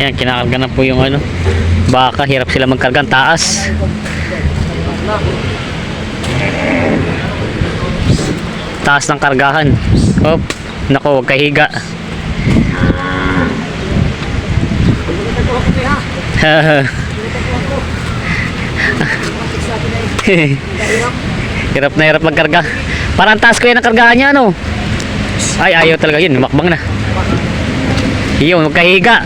Yan, kinakarga na po yung ano. Baka, hirap sila magkarga. Taas. Taas ng kargahan. Oh, nako, huwag kahiga. hirap na hirap magkarga. Parang taas ko yan ang kargahan niya, no? Ay, ayaw talaga yun. Makbang na. Yun, huwag kahiga.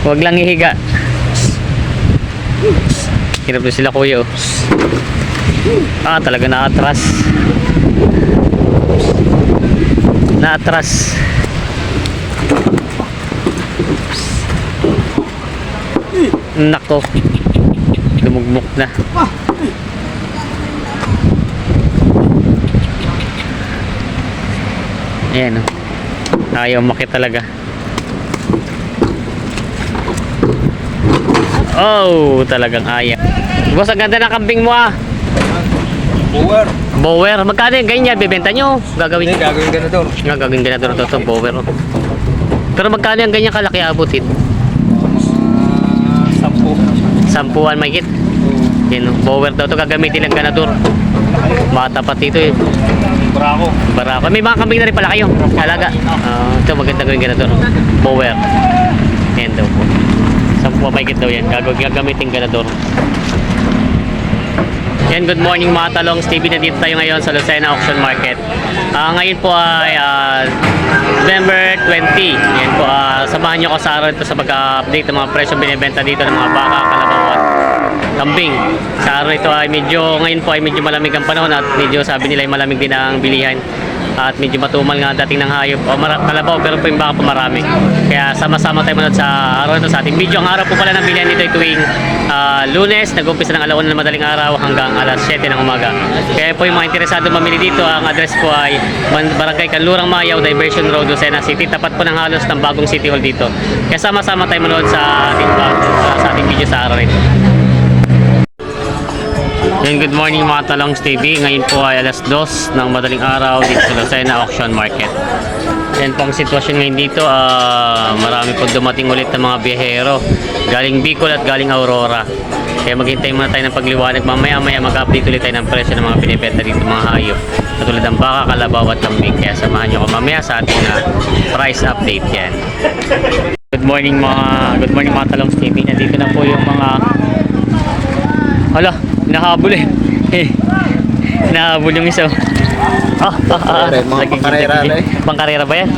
Huwag lang ihiga. Hirap na sila kuya, oh. Ah, talaga naatras. Naatras. Nako. Lumugmok na. Ayan, oh. Ayaw makit talaga. Oh, talagang ayaw. Boss, ang ganda ng kambing mo ah. Power. Bower, magkano yung ganyan? Bibenta nyo? Gagawin Hindi, gagawin ganador. nga gagawin ganito to, to, bower. oh. Pero magkano yung ganyan kalaki abutin? Mga sampu. Sampuan may kit. Yan, bower daw to gagamitin ng ganador. Bata pa dito eh. Bravo. Barako. May mga kambing na rin pala kayo. Alaga. Ah, ito maganda gawin ganador. Bower. Yan daw po. Sampuan may kit daw yan. Gagawin gagamitin ganador. Yan, good morning mga talong. Stevie, nandito tayo ngayon sa Lucena Auction Market. Ah, ngayon po ay ah, November 20. Yan po, ah, samahan nyo ko sa araw ito sa pag-update ng mga presyo binibenta dito ng mga baka, kalabaw at kambing. Sa araw ito ay medyo, ngayon po ay medyo malamig ang panahon at medyo sabi nila ay malamig din ang bilihan at medyo matumal nga dating ng hayop. O kalabaw pero po yung baka po marami. Kaya sama-sama tayo manood sa araw ito sa ating video. Ang araw po pala ng bilihan nito ay tuwing ah, lunes nag-umpisa ng alauna ng madaling araw hanggang alas 7 ng umaga. Kaya po yung mga interesado mamili dito ang address po ay Barangay Kanlurang Mayaw Diversion Road Lucena City. Tapat po ng halos ng bagong City Hall dito. Kaya sama-sama tayo manood sa ating, ah, sa ating video sa araw ito yan, good morning mga Talongs TV. Ngayon po ay alas 2 ng madaling araw dito sa Lucena Auction Market. Yan po ang sitwasyon ngayon dito. ah, marami po dumating ulit ng mga biyahero. Galing Bicol at galing Aurora. Kaya maghintay muna tayo ng pagliwanag. Mamaya maya mag-update ulit tayo ng presyo ng mga binibenta dito mga hayop. Katulad ng baka, kalabaw at kambing. Kaya samahan nyo ko mamaya sa ating ah, price update yan. Good morning mga good morning mga Talongs TV. Nandito na po yung mga Hala, hinahabol eh. Eh, hinahabol yung isa. Ah, ah, ah. Mga Nagiging- pangkarera na eh. Pangkarera ba yan?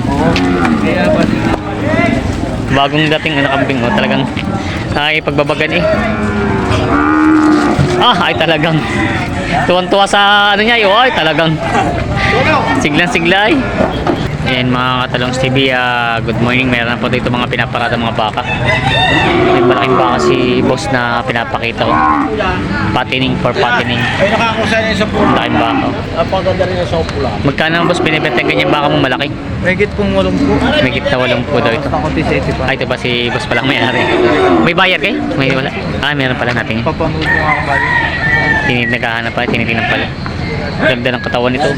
Bagong dating ano kambing oh, talagang ay pagbabagan eh. Ah, ay talagang tuwan-tuwa sa ano niya, eh, ay talagang siglang-sigla eh. Ayan mga katalong TV, ah, good morning. Meron na po dito mga pinaparada mga baka. May malaking baka si boss na pinapakita ko. Patining for patining. Ay, nakakusa niya sa Ang pula. laking baka. Napaganda rin sa pula. Magkano ang boss binibenta yung ganyan baka mo malaki? Megit pong walong po. May kita walang po daw ito. Basta konti sa 85. Ay, ito ba si boss palang may-ari? May bayar kayo? May wala? Ah, meron pala natin. Papanood mo nga kabali. Tinit naghahanap pala, tinitingnan pala. Ganda ng katawan nito.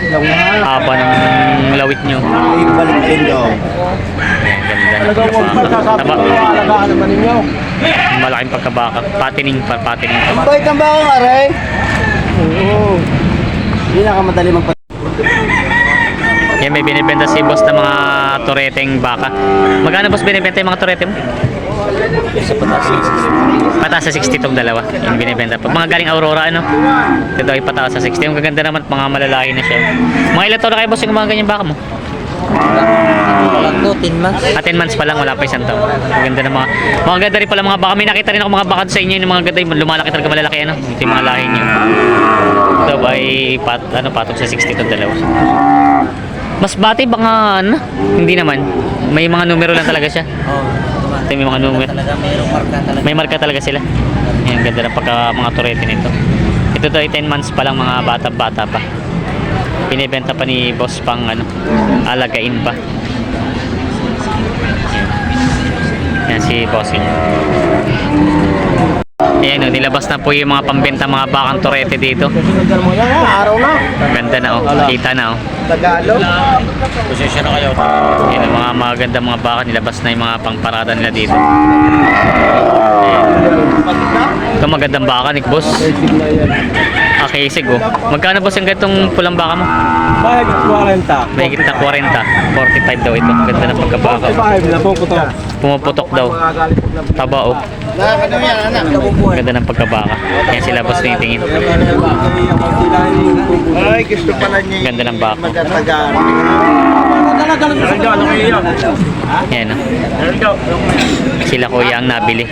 Haba ng lawit nyo. Ibalik din daw. Taba. Malaking pagkabaka. Patining pa, patining. Ang bait ng bakong aray. Oo. Hindi na ka madali magpa... Yan, may binibenta si boss ng mga tureteng baka. Magkano boss binibenta yung mga turete mo? Sa patas. Pataas sa 60 tong dalawa. Yung binibenta. Pag mga galing Aurora, ano? Ito ay pataas sa 60. Yung gaganda naman, mga malalaki na siya. Mga ilan taon na kayo boss yung mga ganyan baka mo? Po, 10 months. Ah, 10 months pa lang, wala pa isang taon. Ang ganda ng mga, mga ganda rin pala mga baka. May nakita rin ako mga baka sa inyo, yung mga ganda, yung lumalaki talaga malalaki, ano? Ito yung mga lahi niyo. Ito ba ay pat, ano, patong sa 60 itong dalawa. Mas bati baka, ano? Hindi naman. May mga numero lang talaga siya. Oo. Ito may mga numero. Talaga mayroong marka talaga. May marka talaga sila. Ayan, ganda ng pagka mga turete nito. Ito to ay 10 months pa lang mga bata-bata pa. Binibenta pa ni boss pang ano, alagain pa. Ayan. Yan si bossing. Ayan o, nilabas na po yung mga pambenta mga bakang torete dito. Ganda na o, kita na o. Tagalog. Posisyon na kayo. Ayan ang mga maganda mga baka, nilabas na yung mga pangparada nila dito. Ito magandang baka ni boss. Ah, kisig oh. Magkano boss yung ganitong pulang baka mo? Bakit 40? May na 40, 45 daw ito. Ganda ng pagkabaka. oh. Bakit na po ko to? Pumuputok daw. Taba oh. Ganda ng pagkabaka. Yan sila boss tinitingin. Ay, gusto pala niya Ganda ng magatagaan. Yan oh. Sila kuya ang nabili.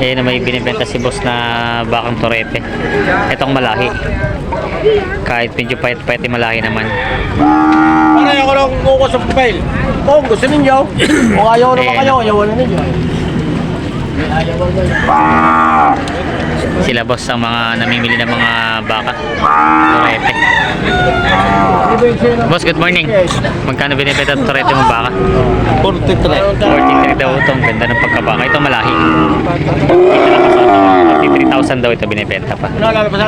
Ayan na may binibenta si boss na bakang torete. Itong malahi. Kahit medyo payat-payat yung malahi naman. Para ako lang kuko sa papel. Kung gusto ninyo, kung ayaw naman kayo, ayaw na ninyo. Sila boss ang mga namimili ng mga baka. Torete. Boss, good morning. Magkano binibenta ng torete mo baka? 43. 43 daw ito. Ang ganda ng pagkabaka. Ito malahi. Ito na 43,000 daw ito binibenta pa. Ano lalabas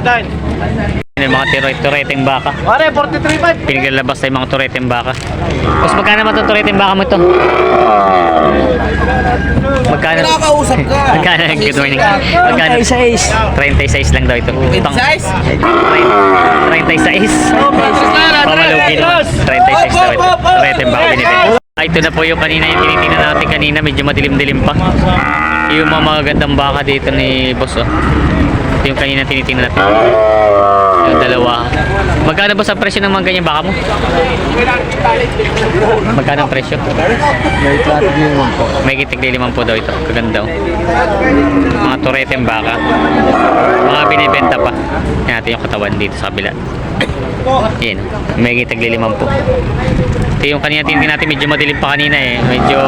natin? Yung mga tureteng baka. Pare, 43.5. Pinaglalabas na yung mga tureteng baka. Boss, magkano naman itong tureteng baka mo ito? Magkano? Nakakausap ka. Magkano? Good morning. Magkano? 36. 36 lang daw ito. Pang- 36? Pamalugi naman. 36 daw ito. Tureteng baka binibenta. Ah, ito na po yung kanina yung tinitingnan natin kanina. Medyo madilim-dilim pa. Yung mga magagandang baka dito ni boss. Oh. Ito yung kanina tinitingnan natin. Yung dalawa. Magkano ba sa presyo ng mga ganyan baka mo? Magkano ang presyo? May traffic yun po. May kitig limang po daw ito. Kaganda. oh. Mga tureteng baka. Mga binibenta pa. Yan natin yung katawan dito sa kabila. Yan. oh. May kitig limang po. Ito yung kanina tinitingnan natin. Medyo madilim pa kanina eh. Medyo,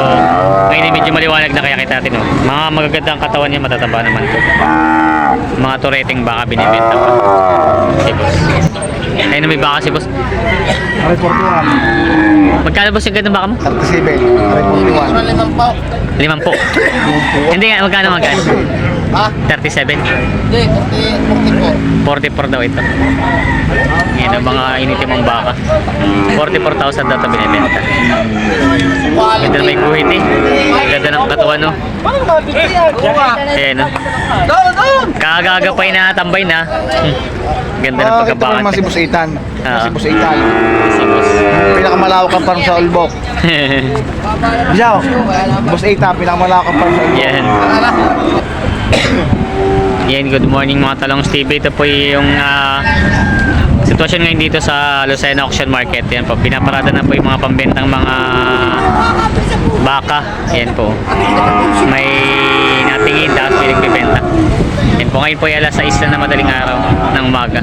ngayon eh, medyo maliwanag na kaya kita natin. Oh. Mga magagandang katawan niya. Matataba naman to. Mga tureteng baka binibenta pa. Si boss. Ayun na may baka si boss. Pare, 41. Magkano boss yung gandang baka mo? 37. Pare, 41. Limang po. Hindi nga, magkano magkano? Ha? 37. Hindi, 44. 44 daw ito. Yan ang mga initimong baka. 44,000 daw ito binibenta. Ganda na may guhit eh. Ganda ng katawan no. Ayan no. Kagaga pa na tambay na. Hmm. Ganda ng Ah, ito Boss Itan. Ah. Si Boss Itan. Si boss. Pinakamalawak ang parang sa Ulbok. Bisaw. Boss Itan, pinakamalawak ang parang sa Ulbok. Yan. Yan, good morning mga talong Steve. Ito po yung ah, sitwasyon ngayon dito sa Lucena Auction Market. Yan po, pinaparada na po yung mga pambentang mga baka. Yan po. May natingin tapos pinagbibenta. Yan po, ngayon po ay alas 6 na madaling araw ng umaga.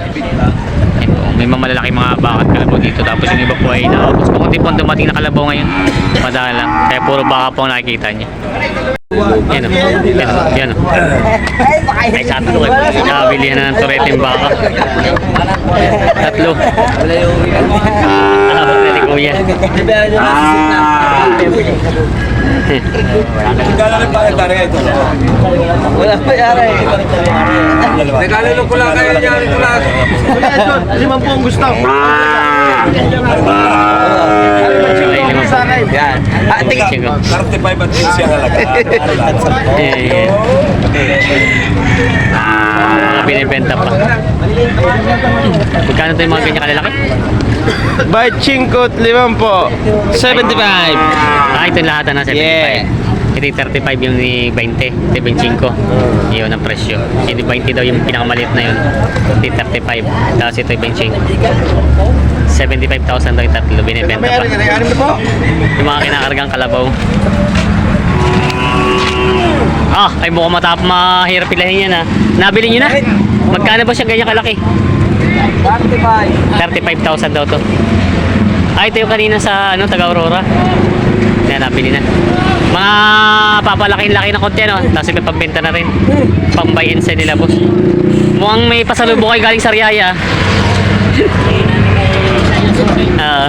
Yan po, may mga malalaki mga baka at kalabaw dito. Tapos yung iba po ay nakapos po. Kunti po ang dumating na kalabaw ngayon. Madalang. Kaya puro baka po ang nakikita niya. Yan o. Yan o. Yan o. Ay, sa tatlo kayo. Nakabilihan na ng tureteng baka. Tatlo kuya. Ah. Regalo ng planetary ito. Wala pa yara eh. Regalo ng pula kayo niya. Pula. Limang po ang gusto. Ah. 45, yan. Ah, tingin siya ko. 35 at 6 yan talaga. Yeah, yeah. Ah, binibenta pa. Magkano ito yung mga ganyan kalalaki? By 5 po. 75. Ah, ito yung lahat ano, na 75. Yeah. Ito yung 35 yung ni 20, 25. Yun ang presyo. Yung 20 daw yung pinakamaliit na yun. Ito 35. Tapos ito yung 25. 75,000 daw yung tatlo. Binibenta May pa. ari na, ari po. Yung mga kinakargang kalabaw. Ah, ay mukhang matap mahirap pilahin yan ah. Nabili nyo na? Magkano ba siya ganyan kalaki? 35,000 daw to. Ah, ito yung kanina sa ano, taga Aurora. Yan, nabili na. Mga papalaking-laki na konti, no? Tapos may pambenta na rin. Pang buy and sell nila, boss. Mukhang may pasalubong kayo galing sa Riyaya. Ah.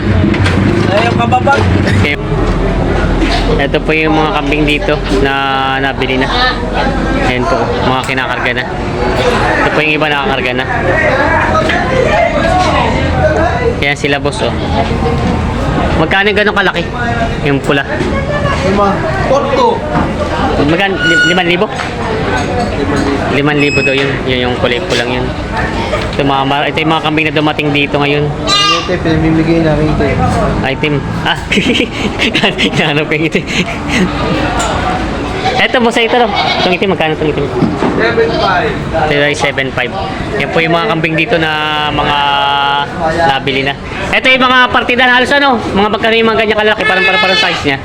Ayun, kababag. Okay. Ito po yung mga kambing dito na nabili na. Ayan po, mga kinakarga na. Ito po yung iba nakakarga na. Yan sila boss oh. Magkano yung ganun kalaki? Yung pula. Lima. Porto. Magkano? Lim- Liman libo? Liman libo daw yun. Yun yung kulay pulang yun. Ito, mga, ito yung mga kambing na dumating dito ngayon. Ano ito, pinamimigay namin ito. Item. Ah, hinahanap ko yung itim. Eto, boss, ito no. Itong itim, magkano itong itim? 7.5. Ito ay 7.5. Yan po yung mga kambing dito na mga nabili na. Ito yung mga partidan halos ano, mga magkano yung mga ganyan kalaki, parang parang parang size niya.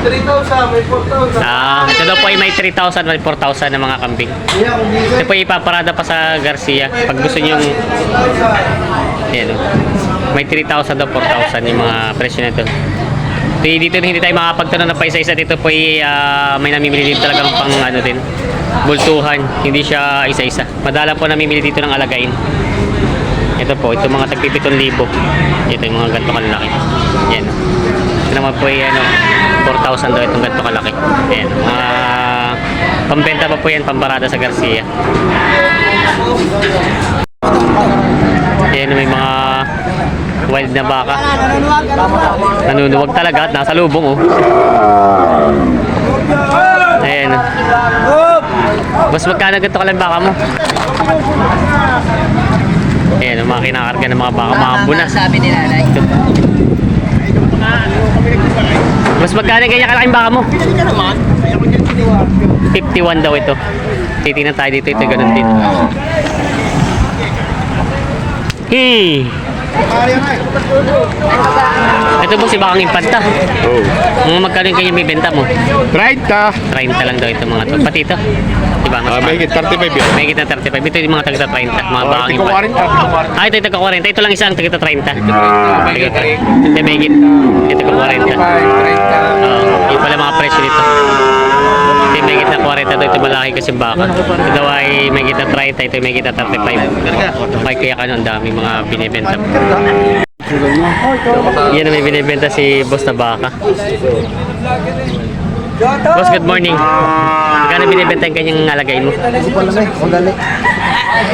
3,000, may 4,000. Ah, ito daw po ay may 3,000 may 4,000 na mga kambing. Ito po ipaparada pa sa Garcia pag gusto niyo yung Ayan o. May 3,000 daw, 4,000 yung mga presyo nito. Di- Dito hindi tayo makapagtanong na pa isa-isa dito po ay ah, may namimili dito talagang pang ano din bultuhan, hindi siya isa-isa. Madala po namimili dito ng alagain. Ito po, ito mga tagpi 7,000. Ito yung mga ganito kalaki. Yan. Ito naman po ay ano, 4,000 daw itong ganito kalaki. Ayan. Mga pambenta pa po yan, pambarada sa Garcia. Ayan, may mga wild na baka. Nanunuwag talaga at nasa lubong oh. Ayan. Mas magkano ganito ka lang baka mo? Ayan, ang mga kinakarga ng mga baka, mga ambuna. Sabi ni nanay. Mas magkano ganyan kalaking baka mo? 51 daw ito. Titingnan tayo dito, ito ganun din. Hey! Ito po si Bakang Impanta. Oh. Mga magkano yung kanya may benta mo? 30. 30 lang daw ito mga to. Pati ito. Diba? Mas Ah, mahal. may 35 yun. May kita 35. Ito yung mga tagta 30. Mga Oh, bakang ikaw Impanta. 40. Ah, ito yung taga 40. Ito lang isang taga 30. Taga Hindi, may higit. Ito taga 40. Oo, yun pala mga presyo nito. Ito yung may higit na 40 daw. Ito malaki kasi baka. Ito ay may na 30. Ito may na 35. Okay, kaya ka dami mga binibenta. Yan ang may binibenta si Boss na baka. Boss, good morning. Magkano binibenta yung kanyang alagayin mo? Hindi pa dali.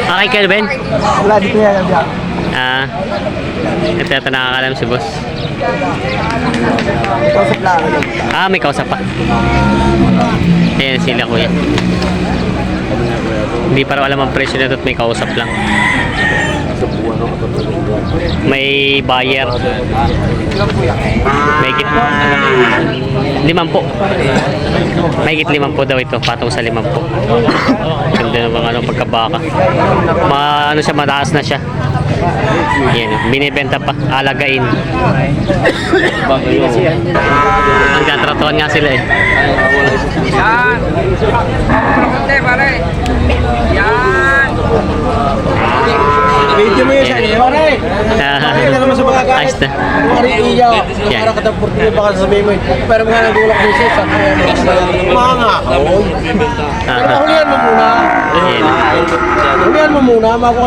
Okay, Kelvin? Wala, dito yan. Ah, ito ito nakakalam si Boss. Ah, may kausap pa. Kuya. Hindi pa raw alam ang presyo nito at may kausap lang. May buyer. May git. Limang po. May git limang po daw ito. Patong sa limang po. Ganda mga ano, pagkabaka. Ma, ano siya, mataas na siya. Yan, binibenta pa. Alagain. Ang tatratuan nga sila eh. Yan. Konti, pare. Yan. Video mo yun sa iyo. Ayos na. Iya. Yan. Para katapur ko baka sabihin mo. Pero mga nagulak mo siya. Mga nga. Pero Ah, hulihan mo muna. Hulihan mo muna. Bago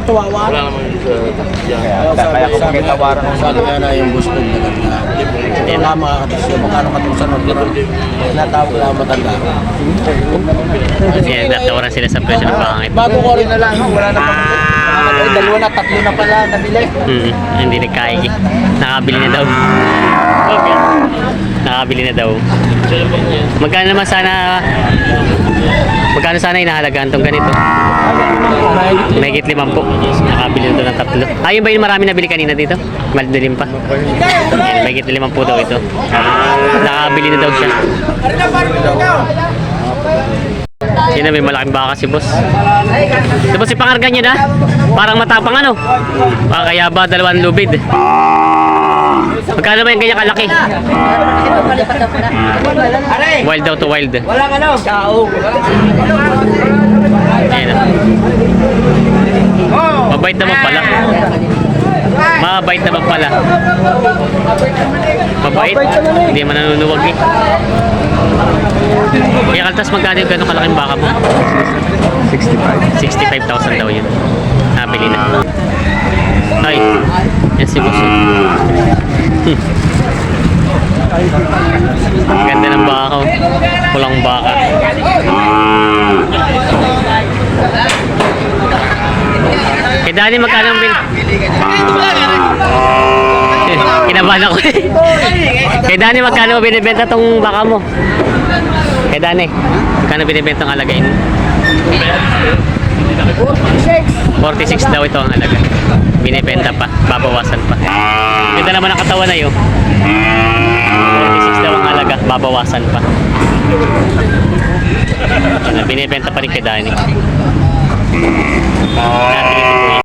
ka tuwawa. Kaya ko pakitawaran ko sabi nga na yung gusto na ganda. Ayan. Wala mga katas yung magkano katusan ng pira. Natawag lang matanda. Ayan, tatawaran sila sa presyo ng pangit. Bago ko rin na lang. Wala na pa. Ay, dalawa na, tatlo na pala nabili. Hmm, hindi nagkaigi. Nakabili na daw. Okay. Nakabili na daw. Magkano naman sana Magkano sana inahalagaan tong ganito? Mahigit limang po. Nakabili na daw ng tatlo. Ah, yun ba yung marami nabili kanina dito? Malidilim pa. Ayan, mahigit limang po daw ito. Nakabili na daw siya. Sino may malaking baka si boss? Si boss, ipangargan niyo na? Parang matapang ano? Ah, kaya ba dalawang lubid? Magkano ba yung ganyan kalaki? Wild daw to wild. Walang ano. Ciao. Ayan. Mabait naman pala. Mabait naman pala. Mabait. Hindi man nanunuwag eh. Kaya kaltas magkano yung gano'ng kalaking baka mo? 65. 65,000 daw yun. Nabili na. Ay, yan si boss. Ang ganda ng baka. Pulang baka. Dani, magkano ang bin... Kinabahan ako eh. Kay Dani, magkano binibenta tong baka mo? Kay Dani, magkano binibenta ang alagain? 46 daw ito ang halaga. Binibenta pa, babawasan pa. Ganda naman ang katawan na yun. 46 daw ang halaga, babawasan pa. Binibenta pa rin kay Dani. Nabili si Kuya.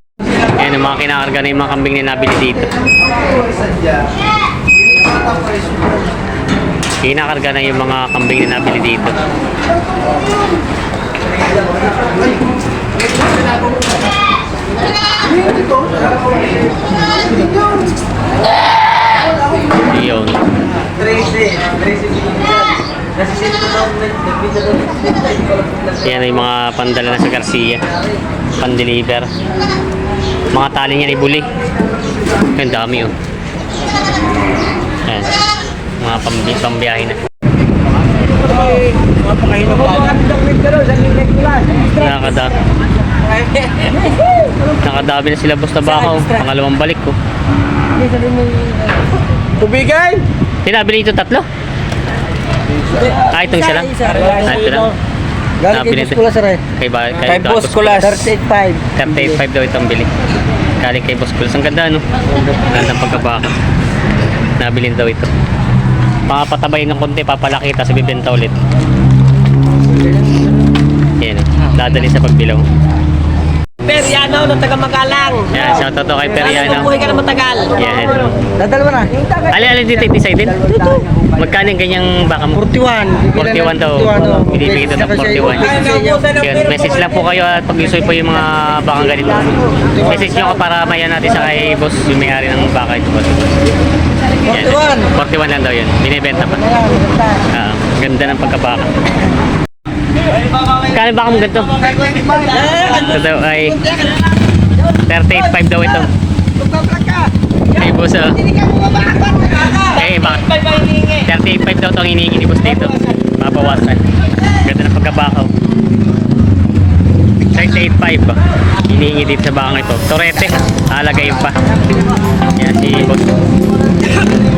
Ayan, yung mga kinakarga na yung mga kambing na nabili dito. Kinakarga na yung mga kambing na nabili dito. Yun. Yan ay mga pandala na sa Garcia. Pan-deliver. Mga tali niyan ibuli. Ang dami oh. Yan. Mga pambi pambiyahe na. Nakada. Nakadabi na sila basta bakaw. Pangalawang balik ko. Tubigay! Tinabili ito tatlo? Ah, ito isa lang? Ah, ito lang. Galing kay. Boss sir eh. Kay, ba, kay, Kay Boss Kulas. 38.5. 38.5 daw itong bili. Galing kay Boss Kulas. Ang ganda, no? Ganda ng pagkabaka. Nabilin daw ito. Papatabayin ng konti, papalaki, tapos ibibenta ulit. Yan. Dadali sa pagbilaw. Periano, no taga Magalang. Yan, shout out to kay Periano. Buhay ka na matagal. Yan. Dadal mo na. Ali, ali dito, din. Magkano yung ganyang baka mo? 41. 41 daw. Binibigay ito ng 41. Yun, message lang po kayo at pag-usoy po yung mga bakang ganito. Message nyo ko para mayan natin sa kay boss, yung may-ari ng baka ito. Boss. Yan. 41 lang daw yun. Binibenta pa. Ah, ganda ng pagkabaka. Kano baka mo ganito? Ito ay 38.5 daw ito. Ay, boss ah. Eh, bakit? 38.5 daw itong hinihingi ni boss dito. Mabawasan. Ganda ng pagkabakaw. 38.5 ba? Hinihingi dito sa bakang ito. Torete. Alagay pa. Yan si boss.